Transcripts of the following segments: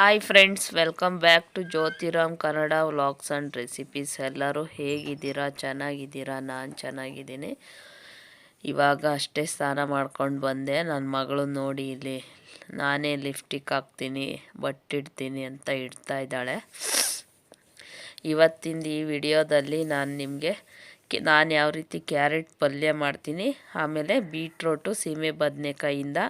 Hi friends welcome back to Jyothiram Kannada vlogs and recipes ಎಲ್ಲರೂ ಹೇಗಿದ್ದೀರಾ? ಚೆನ್ನಾಗಿದ್ದೀರಾ? ನಾನು ಚೆನ್ನಾಗಿದ್ದೀನಿ. ಇವಾಗ ಅಷ್ಟೇ ಸ್ನಾನ ಮಾಡ್ಕೊಂಡು ಬಂದೆ. ನನ್ನ ಮಗಳು ನೋಡಿ ಇಲ್ಲಿ ನಾನೇ ಲಿಫ್ಟಿಕ್ ಹಾಕ್ತೀನಿ ಬಟ್ಟಿಡ್ತೀನಿ ಅಂತ ಇಡ್ತಾ ಇದ್ದಾಳೆ. ಇವತ್ತಿಂದ ಈ ವಿಡಿಯೋದಲ್ಲಿ ನಾನು ನಿಮಗೆ ನಾನು ಯಾವ ರೀತಿ ಕ್ಯಾರೆಟ್ ಪಲ್ಯ ಮಾಡ್ತೀನಿ, ಆಮೇಲೆ ಬೀಟ್ರೋಟು ಸೀಮೆ ಬದನೆಕಾಯಿಂದ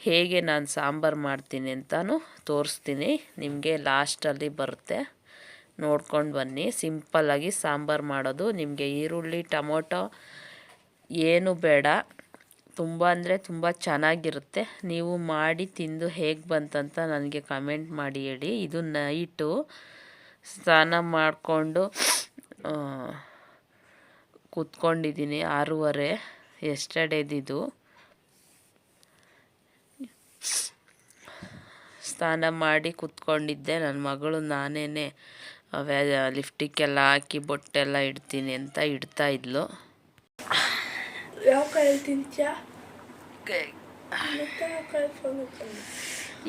ಹೇಗೆ ನಾನು ಸಾಂಬಾರು ಮಾಡ್ತೀನಿ ಅಂತಲೂ ತೋರಿಸ್ತೀನಿ. ನಿಮಗೆ ಲಾಸ್ಟಲ್ಲಿ ಬರುತ್ತೆ. ನೋಡ್ಕೊಂಡು ಬನ್ನಿ. ಸಿಂಪಲ್ಲಾಗಿ ಸಾಂಬಾರು ಮಾಡೋದು. ನಿಮಗೆ ಈರುಳ್ಳಿ, ಟೊಮೊಟೊ ಏನು ಬೇಡ. ತುಂಬ ಅಂದರೆ ತುಂಬ ಚೆನ್ನಾಗಿರುತ್ತೆ. ನೀವು ಮಾಡಿ ತಿಂದು ಹೇಗೆ ಬಂತಂತ ನನಗೆ ಕಮೆಂಟ್ ಮಾಡಿ ಹೇಳಿ. ಇದು ನೈಟು. ಸ್ನಾನ ಮಾಡಿಕೊಂಡು ಕೂತ್ಕೊಂಡಿದ್ದೀನಿ ಆರೂವರೆ. ಎಸ್ಟರ್ಡೇದಿದು ಸ್ನಾನ ಮಾಡಿ ಕುತ್ಕೊಂಡಿದ್ದೆ. ನನ್ನ ಮಗಳು ನಾನೇ ಲಿಫ್ಟಿಕ್ಕೆಲ್ಲ ಹಾಕಿ ಬೊಟ್ಟೆಲ್ಲ ಇಡ್ತೀನಿ ಅಂತ ಇಡ್ತಾ ಇದ್ಲು.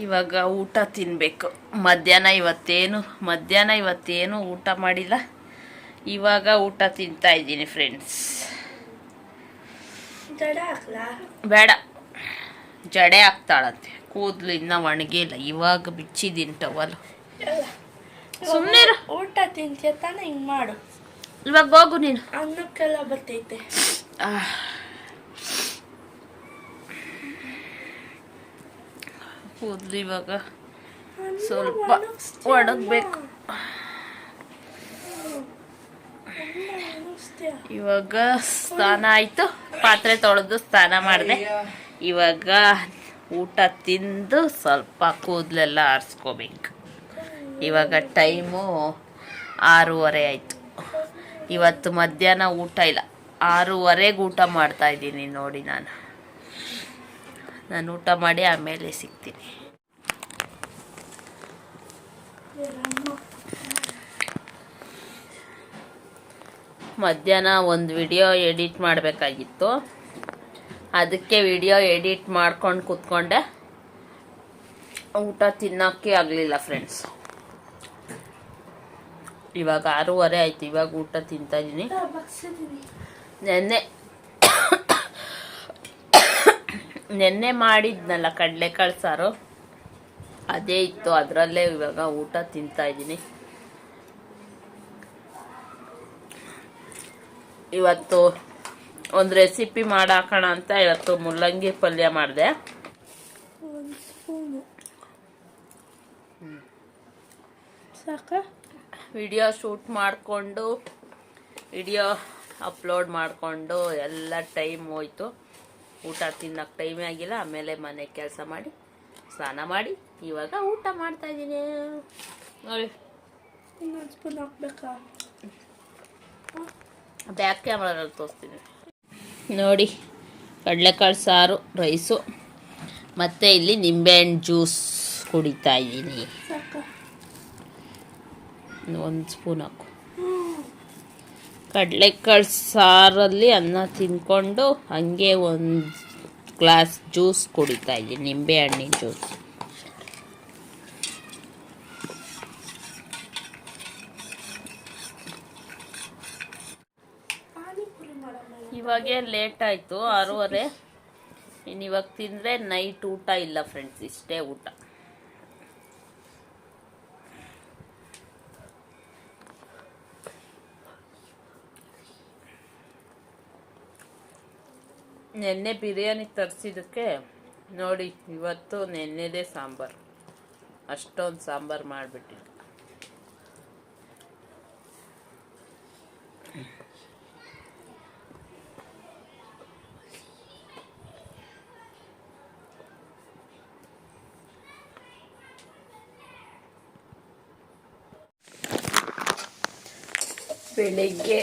ಇವಾಗ ಊಟ ತಿನ್ನಬೇಕು ಮಧ್ಯಾಹ್ನ ಇವತ್ತೇನು ಮಧ್ಯಾಹ್ನ ಇವತ್ತೇನು ಊಟ ಮಾಡಿಲ್ಲ. ಇವಾಗ ಊಟ ತಿಂತಾ ಇದ್ದೀನಿ ಫ್ರೆಂಡ್ಸ್ ಬೇಡ. ಜಡೆ ಆಗ್ತಾಳಂತೆ. ಕೂದಲು ಇನ್ನೂ ಒಣಗಿಲ್ಲ. ಇವಾಗ ಬಿಚ್ಚಿದ್ದೀನಿ ಟವಲ್ ಸುಮ್ಮನೆ ಊಟ ತಿಂತೀಯ ತಾನೇ ಹಿಂಗ್ ಮಾಡು. ಇವಾಗ ಹೋಗು ನೀನು. ಅನ್ನಕ್ಕೆಲ್ಲ ಬರ್ತೈತೆ. ಕೂದಲು ಇವಾಗ ಸ್ವಲ್ಪ ಒಣಗಬೇಕು. ಇವಾಗ ಸ್ನಾನ ಆಯ್ತು. ಪಾತ್ರೆ ತೊಳೆದು ಸ್ನಾನ ಮಾಡಿದೆ. ಇವಾಗ ಊಟ ತಿಂದು ಸ್ವಲ್ಪ ಕೂದಲೆಲ್ಲ ಆರಿಸ್ಕೋಬೇಕು. ಇವಾಗ ಟೈಮು ಆರೂವರೆ ಆಯಿತು. ಇವತ್ತು ಮಧ್ಯಾಹ್ನ ಊಟ ಇಲ್ಲ. ಆರೂವರೆಗೆ ಊಟ ಮಾಡ್ತಾ ಇದ್ದೀನಿ ನೋಡಿ ನಾನು. ನಾನು ಊಟ ಮಾಡಿ ಆಮೇಲೆ ಸಿಗ್ತೀನಿ? ಮಧ್ಯಾಹ್ನ ಒಂದು ವಿಡಿಯೋ ಎಡಿಟ್ ಮಾಡಬೇಕಾಗಿತ್ತು. ಅದಕ್ಕೆ ವಿಡಿಯೋ ಎಡಿಟ್ ಮಾಡ್ಕೊಂಡು ಕೂತ್ಕೊಂಡೆ. ಊಟ ತಿನ್ನೋಕ್ಕೆ ಆಗಲಿಲ್ಲ ಫ್ರೆಂಡ್ಸ್ ಇವಾಗ ಆರೂವರೆ ಆಯ್ತು, ಇವಾಗ ಊಟ ತಿಂತಾ ಇದ್ದೀನಿ ನೆನ್ನೆ ನೆನ್ನೆ ಮಾಡಿದ್ನಲ್ಲ ಕಡಲೆಕಾಳು ಸಾರು. ಅದೇ ಇತ್ತು, ಅದರಲ್ಲೇ ಇವಾಗ ಊಟ ತಿಂತಾ ಇದ್ದೀನಿ ಇವತ್ತು ಒಂದು ರೆಸಿಪಿ ಮಾಡಾಕೋಣ ಅಂತ ಇವತ್ತು ಮುಲ್ಲಂಗಿ ಪಲ್ಯ ಮಾಡಿದೆ. ಸಾಕ? ವಿಡಿಯೋ ಶೂಟ್ ಮಾಡಿಕೊಂಡು ವಿಡಿಯೋ ಅಪ್ಲೋಡ್ ಮಾಡಿಕೊಂಡು ಎಲ್ಲ ಟೈಮ್ ಹೋಯ್ತು. ಊಟ ತಿನ್ನಕ್ಕೆ ಟೈಮೇ ಆಗಿಲ್ಲ ಆಮೇಲೆ ಮನೆ ಕೆಲಸ ಮಾಡಿ ಸ್ನಾನ ಮಾಡಿ ಇವಾಗ ಊಟ ಮಾಡ್ತಾ ಇದ್ದೀನಿ. ನೋಡಿ. ಇನ್ನೊಂದು ಸ್ಪೂನ್ ಹಾಕ್ಬೇಕಾ? ಬ್ಯಾಕ್ ಕ್ಯಾಮ್ರಲ್ಲಿ ತೋರಿಸ್ತೀನಿ. ನೋಡಿ ಕಡಲೆಕಾಳು ಸಾರು ರೈಸು ಮತ್ತು ಇಲ್ಲಿ ನಿಂಬೆಹಣ್ಣು ಜ್ಯೂಸ್ ಕುಡಿತಾ ಇದ್ದೀನಿ. ಒಂದು ಸ್ಪೂನ್ ಹಾಕು. ಕಡಲೆಕಾಳು ಸಾರಲ್ಲಿ ಅನ್ನ ತಿನ್ಕೊಂಡು ಹಾಗೆ ಒಂದು ಗ್ಲಾಸ್ ಜ್ಯೂಸ್ ಕುಡಿತಾ ಇದ್ದೀನಿ ನಿಂಬೆ ಹಣ್ಣಿನ ಜ್ಯೂಸ್. ಇವಾಗೇ ಲೇಟ್ ಆಯಿತು, ಆರೂವರೆ. ಇನ್ನು ಇವಾಗ ತಿಂದರೆ ನೈಟ್ ಊಟ ಇಲ್ಲ ಫ್ರೆಂಡ್ಸ್ ಇಷ್ಟೇ ಊಟ. ನೆನ್ನೆ ಬಿರಿಯಾನಿ ತರಿಸಿದ್ದಕ್ಕೆ, ನೋಡಿ, ಇವತ್ತು ನೆನ್ನೆದೇ ಸಾಂಬಾರು. ಅಷ್ಟೊಂದು ಸಾಂಬಾರು ಮಾಡಿಬಿಟ್ಟಿದ್ದೆ. ಬೆಳಿಗ್ಗೆ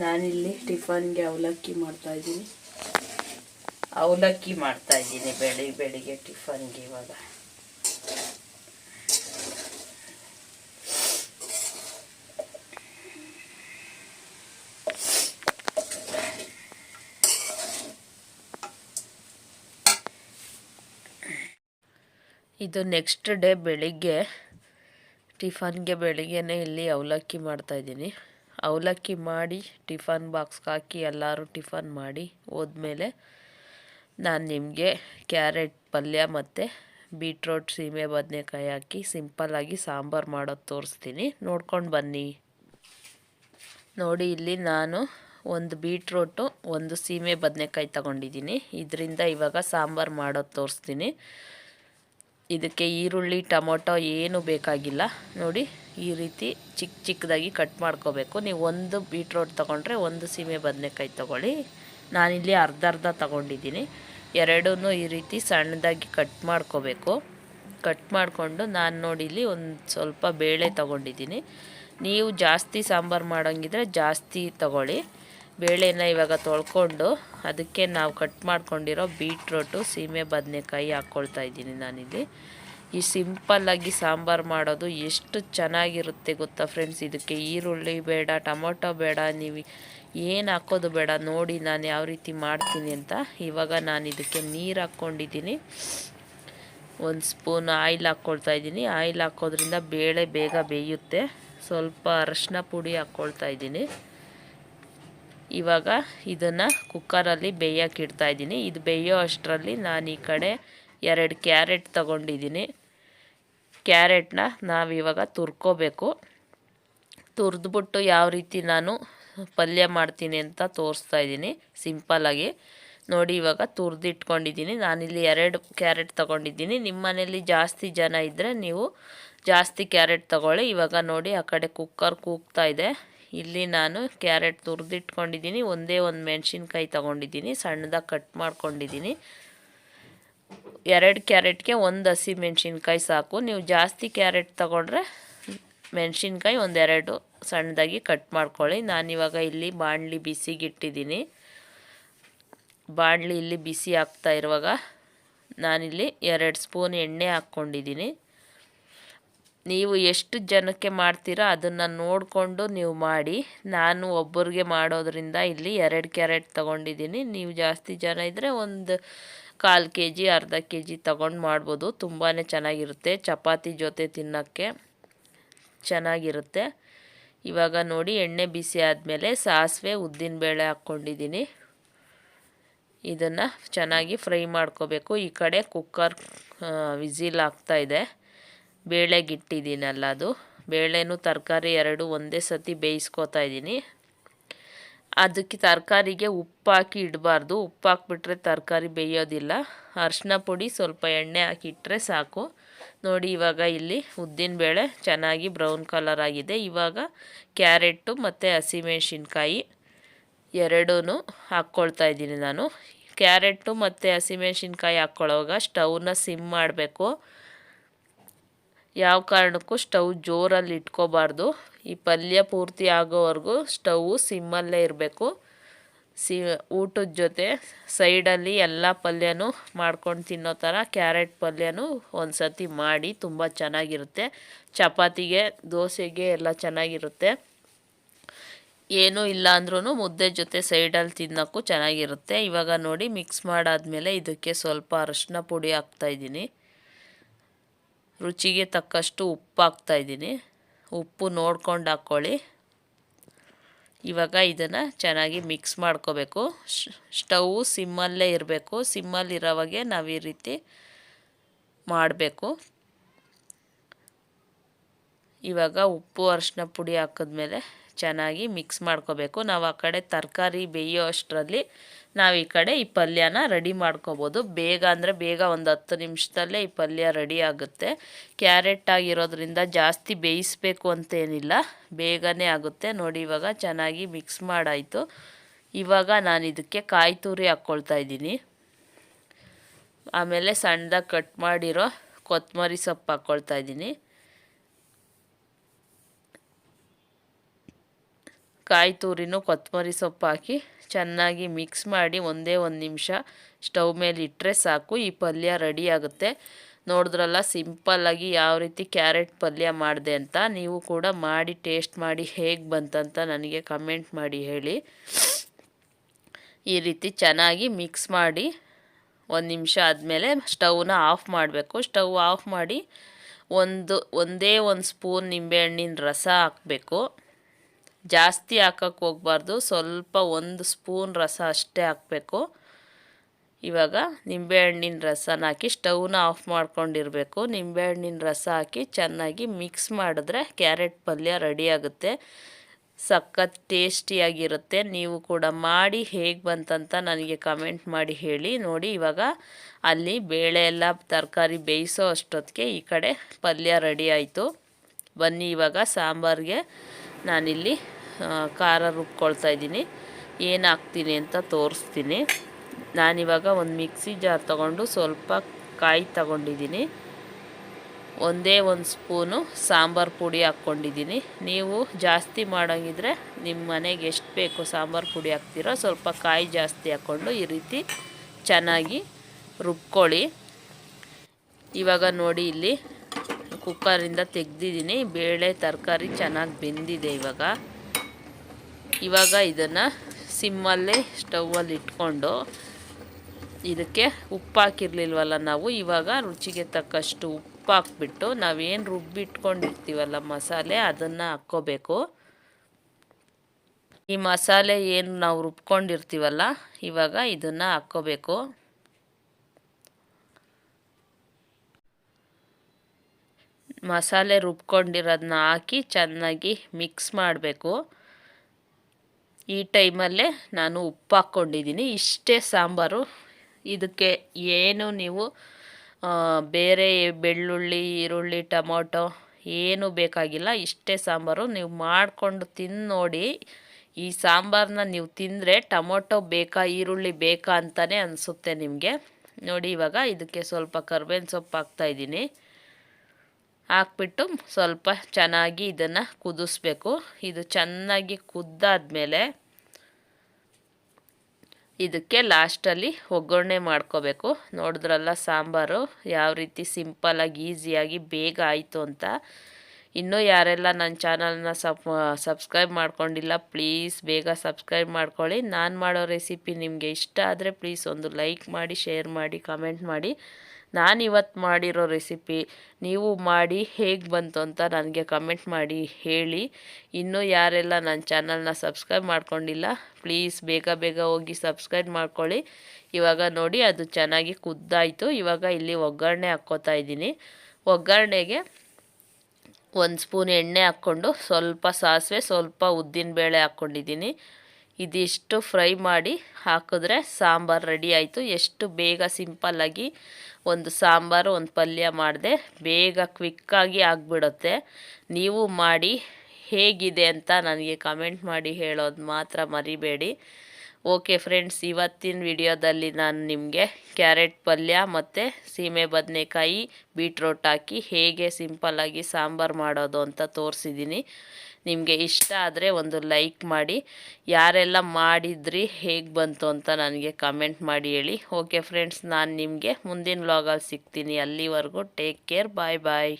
ನಾನಿಲ್ಲಿ ಟಿಫನ್ಗೆ ಅವಲಕ್ಕಿ ಮಾಡ್ತಾ ಇದ್ದೀನಿ. ಅವಲಕ್ಕಿ ಮಾಡ್ತಾ ಇದ್ದೀನಿ ಬೆಳಿಗ್ಗೆ ಬೆಳಿಗ್ಗೆ ಟಿಫನ್ಗೆ ಇವಾಗ. ಇದು ನೆಕ್ಸ್ಟ್ ಡೇ ಬೆಳಿಗ್ಗೆ, ಟಿಫನ್ಗೆ ಬೆಳಿಗ್ಗೆನೇ ಇಲ್ಲಿ ಅವಲಕ್ಕಿ ಮಾಡ್ತಾಯಿದ್ದೀನಿ ಅವಲಕ್ಕಿ ಮಾಡಿ ಟಿಫನ್ ಬಾಕ್ಸ್ಗೆ ಹಾಕಿ ಎಲ್ಲರೂ ಟಿಫನ್ ಮಾಡಿ ಹೋದ್ಮೇಲೆ ನಾನು ನಿಮಗೆ ಕ್ಯಾರೆಟ್ ಪಲ್ಯ ಮತ್ತು ಬೀಟ್ರೋಟ್, ಸೀಮೆ ಬದನೆಕಾಯಿ ಹಾಕಿ ಸಿಂಪಲ್ಲಾಗಿ ಸಾಂಬಾರು ಮಾಡೋದು ತೋರಿಸ್ತೀನಿ. ನೋಡ್ಕೊಂಡು ಬನ್ನಿ. ನೋಡಿ, ಇಲ್ಲಿ ನಾನು ಒಂದು ಬೀಟ್ರೋಟು, ಒಂದು ಸೀಮೆ ಬದನೆಕಾಯಿ ತಗೊಂಡಿದ್ದೀನಿ. ಇದರಿಂದ ಇವಾಗ ಸಾಂಬಾರು ಮಾಡೋದು ತೋರಿಸ್ತೀನಿ. ಇದಕ್ಕೆ ಈರುಳ್ಳಿ, ಟೊಮೊಟೊ ಏನು ಬೇಕಾಗಿಲ್ಲ. ನೋಡಿ, ಈ ರೀತಿ ಚಿಕ್ಕ ಚಿಕ್ಕದಾಗಿ ಕಟ್ ಮಾಡ್ಕೋಬೇಕು. ನೀವು ಒಂದು ಬೀಟ್ರೋಟ್ ತೊಗೊಂಡ್ರೆ ಒಂದು ಸೀಮೆ ಬದನೆಕಾಯಿ ತೊಗೊಳ್ಳಿ. ನಾನಿಲ್ಲಿ ಅರ್ಧ ಅರ್ಧ ತೊಗೊಂಡಿದ್ದೀನಿ. ಎರಡೂ ಈ ರೀತಿ ಸಣ್ಣದಾಗಿ ಕಟ್ ಮಾಡ್ಕೋಬೇಕು. ಕಟ್ ಮಾಡಿಕೊಂಡು ನಾನು ನೋಡಿ ಇಲ್ಲಿ ಒಂದು ಸ್ವಲ್ಪ ಬೇಳೆ ತೊಗೊಂಡಿದ್ದೀನಿ. ನೀವು ಜಾಸ್ತಿ ಸಾಂಬಾರು ಮಾಡೋಂಗಿದ್ರೆ ಜಾಸ್ತಿ ತಗೊಳ್ಳಿ. ಬೇಳೆನ ಇವಾಗ ತೊಳ್ಕೊಂಡು ಅದಕ್ಕೆ ನಾವು ಕಟ್ ಮಾಡ್ಕೊಂಡಿರೋ ಬೀಟ್ರೋಟು, ಸೀಮೆ ಬದನೆಕಾಯಿ ಹಾಕ್ಕೊಳ್ತಾ ಇದ್ದೀನಿ ನಾನಿಲ್ಲಿ. ಈ ಸಿಂಪಲ್ಲಾಗಿ ಸಾಂಬಾರು ಮಾಡೋದು ಎಷ್ಟು ಚೆನ್ನಾಗಿರುತ್ತೆ ಗೊತ್ತಾ ಫ್ರೆಂಡ್ಸ್? ಇದಕ್ಕೆ ಈರುಳ್ಳಿ ಬೇಡ, ಟೊಮೊಟೊ ಬೇಡ, ನೀವು ಏನು ಹಾಕೋದು ಬೇಡ, ನೋಡಿ ನಾನು ಯಾವ ರೀತಿ ಮಾಡ್ತೀನಿ ಅಂತ. ಇವಾಗ ನಾನು ಇದಕ್ಕೆ ನೀರು ಹಾಕ್ಕೊಂಡಿದ್ದೀನಿ. ಒಂದು ಸ್ಪೂನ್ ಆಯಿಲ್ ಹಾಕ್ಕೊಳ್ತಾ ಇದ್ದೀನಿ. ಆಯಿಲ್ ಹಾಕೋದ್ರಿಂದ ಬೇಳೆ ಬೇಗ ಬೇಯುತ್ತೆ. ಸ್ವಲ್ಪ ಅರಶಿನ ಪುಡಿ ಹಾಕ್ಕೊಳ್ತಾ ಇದ್ದೀನಿ. ಇವಾಗ ಇದನ್ನು ಕುಕ್ಕರಲ್ಲಿ ಬೇಯಕ್ಕೆ ಇಡ್ತಾ ಇದ್ದೀನಿ. ಇದು ಬೇಯೋ ಅಷ್ಟರಲ್ಲಿ ನಾನು ಈ ಕಡೆ ಎರಡು ಕ್ಯಾರೆಟ್ ತಗೊಂಡಿದ್ದೀನಿ. ಕ್ಯಾರೆಟ್ನ ನಾವಿವಾಗ ತುರ್ಕೋಬೇಕು. ತುರಿದ್ಬಿಟ್ಟು ಯಾವ ರೀತಿ ನಾನು ಪಲ್ಯ ಮಾಡ್ತೀನಿ ಅಂತ ತೋರಿಸ್ತಾ ಇದ್ದೀನಿ. ಸಿಂಪಲ್ಲಾಗಿ ನೋಡಿ, ಇವಾಗ ತುರಿದಿಟ್ಕೊಂಡಿದ್ದೀನಿ. ನಾನಿಲ್ಲಿ ಎರಡು ಕ್ಯಾರೆಟ್ ತೊಗೊಂಡಿದ್ದೀನಿ. ನಿಮ್ಮ ಮನೇಲಿ ಜಾಸ್ತಿ ಜನ ಇದ್ದರೆ ನೀವು ಜಾಸ್ತಿ ಕ್ಯಾರೆಟ್ ತೊಗೊಳ್ಳಿ. ಇವಾಗ ನೋಡಿ, ಆ ಕಡೆ ಕುಕ್ಕರ್ ಕೂಗ್ತಾ ಇದೆ. ಇಲ್ಲಿ ನಾನು ಕ್ಯಾರೆಟ್ ತುರಿದಿಟ್ಕೊಂಡಿದ್ದೀನಿ, ಒಂದೇ ಒಂದು ಮೆಣಸಿನ್ಕಾಯಿ ತೊಗೊಂಡಿದ್ದೀನಿ ಸಣ್ಣದಾಗಿ ಕಟ್ ಮಾಡ್ಕೊಂಡಿದ್ದೀನಿ. ಎರಡು ಕ್ಯಾರೆಟ್ಗೆ ಒಂದು ಹಸಿ ಮೆಣಸಿನ್ಕಾಯಿ ಸಾಕು. ನೀವು ಜಾಸ್ತಿ ಕ್ಯಾರೆಟ್ ತೊಗೊಂಡ್ರೆ ಮೆಣಸಿನ್ಕಾಯಿ ಒಂದೆರಡು ಸಣ್ಣದಾಗಿ ಕಟ್ ಮಾಡ್ಕೊಳ್ಳಿ. ನಾನಿವಾಗ ಇಲ್ಲಿ ಬಾಣಲಿ ಬಿಸಿಗಿಟ್ಟಿದ್ದೀನಿ. ಬಾಣಲಿ ಇಲ್ಲಿ ಬಿಸಿ ಆಗ್ತಾ ಇರುವಾಗ ನಾನಿಲ್ಲಿ ಎರಡು ಸ್ಪೂನ್ ಎಣ್ಣೆ ಹಾಕ್ಕೊಂಡಿದ್ದೀನಿ. ನೀವು ಎಷ್ಟು ಜನಕ್ಕೆ ಮಾಡ್ತೀರೋ ಅದನ್ನು ನೋಡಿಕೊಂಡು ನೀವು ಮಾಡಿ. ನಾನು ಒಬ್ಬರಿಗೆ ಮಾಡೋದ್ರಿಂದ ಇಲ್ಲಿ ಎರಡು ಕ್ಯಾರೆಟ್ ತೊಗೊಂಡಿದ್ದೀನಿ. ನೀವು ಜಾಸ್ತಿ ಜನ ಇದ್ದರೆ ಒಂದು ಕಾಲು ಕೆ ಜಿ ಅರ್ಧ ಕೆ ಜಿ ತೊಗೊಂಡು ಮಾಡ್ಬೋದು. ತುಂಬಾ ಚೆನ್ನಾಗಿರುತ್ತೆ. ಚಪಾತಿ ಜೊತೆ ತಿನ್ನೋಕ್ಕೆ ಚೆನ್ನಾಗಿರುತ್ತೆ. ಇವಾಗ ನೋಡಿ, ಎಣ್ಣೆ ಬಿಸಿ ಆದಮೇಲೆ ಸಾಸಿವೆ ಉದ್ದಿನಬೇಳೆ ಹಾಕ್ಕೊಂಡಿದ್ದೀನಿ. ಇದನ್ನು ಚೆನ್ನಾಗಿ ಫ್ರೈ ಮಾಡ್ಕೋಬೇಕು. ಈ ಕಡೆ ಕುಕ್ಕರ್ ವಿಸಿಲ್ ಆಗ್ತಾಯಿದೆ ಬೇಳೆಗಿಟ್ಟಿದ್ದೀನಲ್ಲ ಅದು. ಬೇಳೆನೂ ತರಕಾರಿ ಎರಡು ಒಂದೇ ಸತಿ ಬೇಯಿಸ್ಕೊತಾ ಇದ್ದೀನಿ. ಅದಕ್ಕೆ ತರಕಾರಿಗೆ ಉಪ್ಪು ಹಾಕಿ ಇಡಬಾರ್ದು. ಉಪ್ಪು ಹಾಕ್ಬಿಟ್ರೆ ತರಕಾರಿ ಬೇಯೋದಿಲ್ಲ. ಅರಿಶಿನ ಪುಡಿ ಸ್ವಲ್ಪ ಎಣ್ಣೆ ಹಾಕಿಟ್ರೆ ಸಾಕು. ನೋಡಿ ಇವಾಗ ಇಲ್ಲಿ ಉದ್ದಿನ ಬೇಳೆ ಚೆನ್ನಾಗಿ ಬ್ರೌನ್ ಕಲರ್ ಆಗಿದೆ. ಇವಾಗ ಕ್ಯಾರೆಟು ಮತ್ತು ಹಸಿಮೆಣ್ಸಿನ್ಕಾಯಿ ಎರಡೂ ಹಾಕ್ಕೊಳ್ತಾ ಇದ್ದೀನಿ ನಾನು. ಕ್ಯಾರೆಟು ಮತ್ತು ಹಸಿಮೆಣ್ಸಿನ್ಕಾಯಿ ಹಾಕ್ಕೊಳ್ಳೋವಾಗ ಸ್ಟವ್ನ ಸಿಮ್ ಮಾಡಬೇಕು. ಯಾವ ಕಾರಣಕ್ಕೂ ಸ್ಟವ್ ಜೋರಲ್ಲಿ ಇಟ್ಕೋಬಾರ್ದು. ಈ ಪಲ್ಯ ಪೂರ್ತಿ ಆಗೋವರೆಗೂ ಸ್ಟವ್ ಸಿಮ್ಮಲ್ಲೇ ಇರಬೇಕು. ಸಿ, ಊಟದ ಜೊತೆ ಸೈಡಲ್ಲಿ ಎಲ್ಲ ಪಲ್ಯನೂ ಮಾಡ್ಕೊಂಡು ತಿನ್ನೋ ಥರ ಕ್ಯಾರೆಟ್ ಪಲ್ಯನೂ ಒಂದು ಸತಿ ಮಾಡಿ ತುಂಬ ಚೆನ್ನಾಗಿರುತ್ತೆ. ಚಪಾತಿಗೆ, ದೋಸೆಗೆ ಎಲ್ಲ ಚೆನ್ನಾಗಿರುತ್ತೆ. ಏನೂ ಇಲ್ಲ ಅಂದ್ರೂ ಮುದ್ದೆ ಜೊತೆ ಸೈಡಲ್ಲಿ ತಿನ್ನೋಕ್ಕೂ ಚೆನ್ನಾಗಿರುತ್ತೆ. ಇವಾಗ ನೋಡಿ ಮಿಕ್ಸ್ ಮಾಡಾದಮೇಲೆ ಇದಕ್ಕೆ ಸ್ವಲ್ಪ ಅರಶಿನ ಪುಡಿ ಹಾಕ್ತಾಯಿದ್ದೀನಿ ರುಚಿಗೆ ತಕ್ಕಷ್ಟು ಉಪ್ಪು ಹಾಕ್ತಾಯಿದ್ದೀನಿ ಉಪ್ಪು ನೋಡ್ಕೊಂಡು ಹಾಕ್ಕೊಳ್ಳಿ. ಇವಾಗ ಇದನ್ನು ಚೆನ್ನಾಗಿ ಮಿಕ್ಸ್ ಮಾಡ್ಕೋಬೇಕು. ಸ್ಟವ್ ಸಿಮ್ಮಲ್ಲೇ ಇರಬೇಕು. ಸಿಮ್ಮಲ್ಲಿರೋವಾಗೆ ನಾವು ಈ ರೀತಿ ಮಾಡಬೇಕು. ಇವಾಗ ಉಪ್ಪು ಅರಿಶಿನ ಪುಡಿ ಹಾಕಿದ್ಮೇಲೆ ಚೆನ್ನಾಗಿ ಮಿಕ್ಸ್ ಮಾಡ್ಕೋಬೇಕು. ನಾವು ಆ ಕಡೆ ತರಕಾರಿ ಬೇಯೋ ಅಷ್ಟರಲ್ಲಿ ನಾವು ಈ ಕಡೆ ಈ ಪಲ್ಯನ ರೆಡಿ ಮಾಡ್ಕೋಬೋದು. ಬೇಗ ಅಂದರೆ ಬೇಗ ಒಂದು ಹತ್ತು ನಿಮಿಷದಲ್ಲೇ ಈ ಪಲ್ಯ ರೆಡಿ ಆಗುತ್ತೆ. ಕ್ಯಾರೆಟ್ ಆಗಿರೋದ್ರಿಂದ ಜಾಸ್ತಿ ಬೇಯಿಸ್ಬೇಕು ಅಂತೇನಿಲ್ಲ. ಬೇಗನೆ ಆಗುತ್ತೆ. ನೋಡಿ ಇವಾಗ ಚೆನ್ನಾಗಿ ಮಿಕ್ಸ್ ಮಾಡಾಯಿತು. ಇವಾಗ ನಾನು ಇದಕ್ಕೆ ಕಾಯಿ ತುರಿ ಹಾಕ್ಕೊಳ್ತಾ ಇದ್ದೀನಿ. ಆಮೇಲೆ ಸಣ್ಣದಾಗಿ ಕಟ್ ಮಾಡಿರೋ ಕೊತ್ತಂಬರಿ ಸೊಪ್ಪು ಹಾಕ್ಕೊಳ್ತಾ ಇದ್ದೀನಿ. ಕಾಯಿ ತುರಿನೂ ಕೊತ್ತಂಬರಿ ಸೊಪ್ಪು ಹಾಕಿ ಚೆನ್ನಾಗಿ ಮಿಕ್ಸ್ ಮಾಡಿ ಒಂದೇ ಒಂದು ನಿಮಿಷ ಸ್ಟವ್ ಮೇಲೆ ಇಟ್ಟರೆ ಸಾಕು. ಈ ಪಲ್ಯ ರೆಡಿ ಆಗುತ್ತೆ. ನೋಡಿದ್ರಲ್ಲ ಸಿಂಪಲ್ಲಾಗಿ ಯಾವ ರೀತಿ ಕ್ಯಾರೆಟ್ ಪಲ್ಯ ಮಾಡಿದೆ ಅಂತ ನೀವು ಕೂಡ ಮಾಡಿ ಟೇಸ್ಟ್ ಮಾಡಿ ಹೇಗೆ ಬಂತಂತ ನನಗೆ ಕಮೆಂಟ್ ಮಾಡಿ ಹೇಳಿ. ಈ ರೀತಿ ಚೆನ್ನಾಗಿ ಮಿಕ್ಸ್ ಮಾಡಿ ಒಂದು ನಿಮಿಷ ಆದಮೇಲೆ ಸ್ಟವ್ನ ಆಫ್ ಮಾಡಬೇಕು. ಸ್ಟವ್ ಆಫ್ ಮಾಡಿ ಒಂದು, ಒಂದೇ ಒಂದು ಸ್ಪೂನ್ ನಿಂಬೆಹಣ್ಣಿನ ರಸ ಹಾಕಬೇಕು. ಜಾಸ್ತಿ ಹಾಕಕ್ಕೆ ಹೋಗಬಾರ್ದು. ಸ್ವಲ್ಪ ಒಂದು ಸ್ಪೂನ್ ರಸ ಅಷ್ಟೇ ಹಾಕಬೇಕು. ಇವಾಗ ನಿಂಬೆಹಣ್ಣಿನ ರಸನ ಹಾಕಿ ಸ್ಟವ್ನ ಆಫ್ ಮಾಡ್ಕೊಂಡಿರಬೇಕು. ನಿಂಬೆಹಣ್ಣಿನ ರಸ ಹಾಕಿ ಚೆನ್ನಾಗಿ ಮಿಕ್ಸ್ ಮಾಡಿದ್ರೆ ಕ್ಯಾರೆಟ್ ಪಲ್ಯ ರೆಡಿ ಆಗುತ್ತೆ. ಸಖತ್ ಟೇಸ್ಟಿಯಾಗಿರುತ್ತೆ ನೀವು ಕೂಡ ಮಾಡಿ ಹೇಗೆ ಬಂತಂತ ನನಗೆ ಕಮೆಂಟ್ ಮಾಡಿ ಹೇಳಿ. ನೋಡಿ, ಇವಾಗ ಅಲ್ಲಿ ಬೇಳೆ ಎಲ್ಲ ತರಕಾರಿ ಬೇಯಿಸೋ ಅಷ್ಟೊತ್ತಿಗೆ ಈ ಕಡೆ ಪಲ್ಯ ರೆಡಿ ಆಯಿತು. ಬನ್ನಿ ಇವಾಗ, ಸಾಂಬಾರಿಗೆ ನಾನಿಲ್ಲಿ ಖಾರ ರುಬ್ಕೊಳ್ತಾ ಇದ್ದೀನಿ. ಏನು ಹಾಕ್ತೀನಿ ಅಂತ ತೋರಿಸ್ತೀನಿ. ನಾನಿವಾಗ ಒಂದು ಮಿಕ್ಸಿ ಜಾರ್ ತಗೊಂಡು ಸ್ವಲ್ಪ ಕಾಯಿ ತಗೊಂಡಿದ್ದೀನಿ. ಒಂದೇ ಒಂದು ಸ್ಪೂನು ಸಾಂಬಾರು ಪುಡಿ ಹಾಕ್ಕೊಂಡಿದ್ದೀನಿ. ನೀವು ಜಾಸ್ತಿ ಮಾಡೋಂಗಿದ್ರೆ ನಿಮ್ಮ ಮನೆಗೆ ಎಷ್ಟು ಬೇಕು ಸಾಂಬಾರು ಪುಡಿ ಹಾಕ್ತೀರೋ ಸ್ವಲ್ಪ ಕಾಯಿ ಜಾಸ್ತಿ ಹಾಕ್ಕೊಂಡು ಈ ರೀತಿ ಚೆನ್ನಾಗಿ ರುಬ್ಕೊಳ್ಳಿ. ಇವಾಗ ನೋಡಿ ಇಲ್ಲಿ ಕುಕ್ಕರಿಂದ ತೆಗ್ದಿದ್ದೀನಿ. ಬೇಳೆ, ತರಕಾರಿ ಚೆನ್ನಾಗಿ ಬೆಂದಿದೆ ಇವಾಗ. ಇವಾಗ ಇದನ್ನು ಸಿಮ್ಮಲ್ಲೇ ಸ್ಟವ್ವಲ್ಲಿ ಇಟ್ಕೊಂಡು ಇದಕ್ಕೆ ಉಪ್ಪು ಹಾಕಿರ್ಲಿಲ್ವಲ್ಲ ನಾವು, ಇವಾಗ ರುಚಿಗೆ ತಕ್ಕಷ್ಟು ಉಪ್ಪು ಹಾಕ್ಬಿಟ್ಟು ನಾವೇನು ರುಬ್ಬಿಟ್ಕೊಂಡಿರ್ತೀವಲ್ಲ ಮಸಾಲೆ, ಅದನ್ನು ಹಾಕ್ಕೋಬೇಕು. ಈ ಮಸಾಲೆ ಏನು ನಾವು ರುಬ್ಕೊಂಡಿರ್ತೀವಲ್ಲ, ಇವಾಗ ಇದನ್ನು ಹಾಕ್ಕೋಬೇಕು. ಮಸಾಲೆ ರುಬ್ಕೊಂಡಿರೋದನ್ನ ಹಾಕಿ ಚೆನ್ನಾಗಿ ಮಿಕ್ಸ್ ಮಾಡಬೇಕು. ಈ ಟೈಮಲ್ಲೇ ನಾನು ಉಪ್ಪು ಹಾಕ್ಕೊಂಡಿದ್ದೀನಿ. ಇಷ್ಟೇ ಸಾಂಬಾರು. ಇದಕ್ಕೆ ಏನು ನೀವು ಬೇರೆ ಬೆಳ್ಳುಳ್ಳಿ, ಈರುಳ್ಳಿ, ಟೊಮೊಟೊ ಏನೂ ಬೇಕಾಗಿಲ್ಲ, ಇಷ್ಟೇ ಸಾಂಬಾರು. ನೀವು ಮಾಡಿಕೊಂಡು ತಿಂದು ನೋಡಿ. ಈ ಸಾಂಬಾರನ್ನ ನೀವು ತಿಂದರೆ ಟೊಮೊಟೊ ಬೇಕಾ, ಈರುಳ್ಳಿ ಬೇಕಾ ಅಂತಲೇ ಅನಿಸುತ್ತೆ ನಿಮಗೆ. ನೋಡಿ ಇವಾಗ ಇದಕ್ಕೆ ಸ್ವಲ್ಪ ಕರ್ಬೇವಿನ ಸೊಪ್ಪು ಹಾಕ್ತಾಯಿದ್ದೀನಿ ಹಾಕ್ಬಿಟ್ಟು ಸ್ವಲ್ಪ ಚೆನ್ನಾಗಿ ಇದನ್ನು ಕುದಿಸ್ಬೇಕು. ಇದು ಚೆನ್ನಾಗಿ ಕುದ್ದಾದಮೇಲೆ ಇದಕ್ಕೆ ಲಾಸ್ಟಲ್ಲಿ ಒಗ್ಗರಣೆ ಮಾಡ್ಕೋಬೇಕು. ನೋಡಿದ್ರಲ್ಲ ಸಾಂಬಾರು? ಯಾವ ರೀತಿ ಸಿಂಪಲಾಗಿ ಈಸಿಯಾಗಿ ಬೇಗ ಆಯಿತು ಅಂತ. ಇನ್ನೂ ಯಾರೆಲ್ಲ ನನ್ನ ಚಾನಲ್ನ ಸಬ್ ಸಬ್ಸ್ಕ್ರೈಬ್ ಮಾಡ್ಕೊಂಡಿಲ್ಲ, ಪ್ಲೀಸ್ ಬೇಗ ಸಬ್ಸ್ಕ್ರೈಬ್ ಮಾಡ್ಕೊಳ್ಳಿ. ನಾನು ಮಾಡೋ ರೆಸಿಪಿ ನಿಮಗೆ ಇಷ್ಟ ಆದರೆ ಪ್ಲೀಸ್ ಒಂದು ಲೈಕ್ ಮಾಡಿ, ಶೇರ್ ಮಾಡಿ, ಕಮೆಂಟ್ ಮಾಡಿ. ನಾನು ಇವತ್ತು ಮಾಡಿರೋ ರೆಸಿಪಿ ನೀವು ಮಾಡಿ ಹೇಗೆ ಬಂತು ಅಂತ ನನಗೆ ಕಮೆಂಟ್ ಮಾಡಿ ಹೇಳಿ. ಇನ್ನೂ ಯಾರೆಲ್ಲ ನನ್ನ ಚಾನಲ್ನ ಸಬ್ಸ್ಕ್ರೈಬ್ ಮಾಡ್ಕೊಂಡಿಲ್ಲ, ಪ್ಲೀಸ್ ಬೇಗ ಬೇಗ ಹೋಗಿ ಸಬ್ಸ್ಕ್ರೈಬ್ ಮಾಡ್ಕೊಳ್ಳಿ. ಇವಾಗ ನೋಡಿ, ಅದು ಚೆನ್ನಾಗಿ ಕುದ್ದಾಯಿತು. ಇವಾಗ ಇಲ್ಲಿ ಒಗ್ಗರಣೆ ಹಾಕ್ಕೋತಾ ಇದ್ದೀನಿ. ಒಗ್ಗರಣೆಗೆ ಒಂದು ಸ್ಪೂನ್ ಎಣ್ಣೆ ಹಾಕ್ಕೊಂಡು ಸ್ವಲ್ಪ ಸಾಸಿವೆ, ಸ್ವಲ್ಪ ಉದ್ದಿನಬೇಳೆ ಹಾಕ್ಕೊಂಡಿದ್ದೀನಿ. ಇದಿಷ್ಟು ಫ್ರೈ ಮಾಡಿ ಹಾಕಿದ್ರೆ ಸಾಂಬಾರು ರೆಡಿ ಆಯಿತು. ಎಷ್ಟು ಬೇಗ ಸಿಂಪಲ್ಲಾಗಿ ಒಂದು ಸಾಂಬಾರು, ಒಂದು ಪಲ್ಯ ಮಾಡಿದೆ ಬೇಗ ಕ್ವಿಕ್ಕಾಗಿ ಆಗಿಬಿಡುತ್ತೆ. ನೀವು ಮಾಡಿ ಹೇಗಿದೆ ಅಂತ ನನಗೆ ಕಮೆಂಟ್ ಮಾಡಿ ಹೇಳೋದು ಮಾತ್ರ ಮರಿಬೇಡಿ. ಓಕೆ ಫ್ರೆಂಡ್ಸ್ ಇವತ್ತಿನ ವಿಡಿಯೋದಲ್ಲಿ ನಾನು ನಿಮಗೆ ಕ್ಯಾರೆಟ್ ಪಲ್ಯ ಮತ್ತು ಸೀಮೆ ಬದನೆಕಾಯಿ ಬೀಟ್ರೋಟ್ ಹಾಕಿ ಹೇಗೆ ಸಿಂಪಲ್ಲಾಗಿ ಸಾಂಬಾರು ಮಾಡೋದು ಅಂತ ತೋರಿಸಿದ್ದೀನಿ ನಿಮಗೆ ಇಷ್ಟ ಆದರೆ ಒಂದು ಲೈಕ್ ಮಾಡಿ. ಯಾರೆಲ್ಲ ಮಾಡಿದ್ರಿ ಹೇಗೆ ಬಂತು ಅಂತ ನನಗೆ ಕಮೆಂಟ್ ಮಾಡಿ ಹೇಳಿ. ಓಕೆ ಫ್ರೆಂಡ್ಸ್ ನಾನು ನಿಮಗೆ ಮುಂದಿನ ವ್ಲಾಗಲ್ಲಿ ಸಿಗ್ತೀನಿ. ಅಲ್ಲಿವರೆಗೂ ಟೇಕ್ ಕೇರ್ ಬಾಯ್ ಬಾಯ್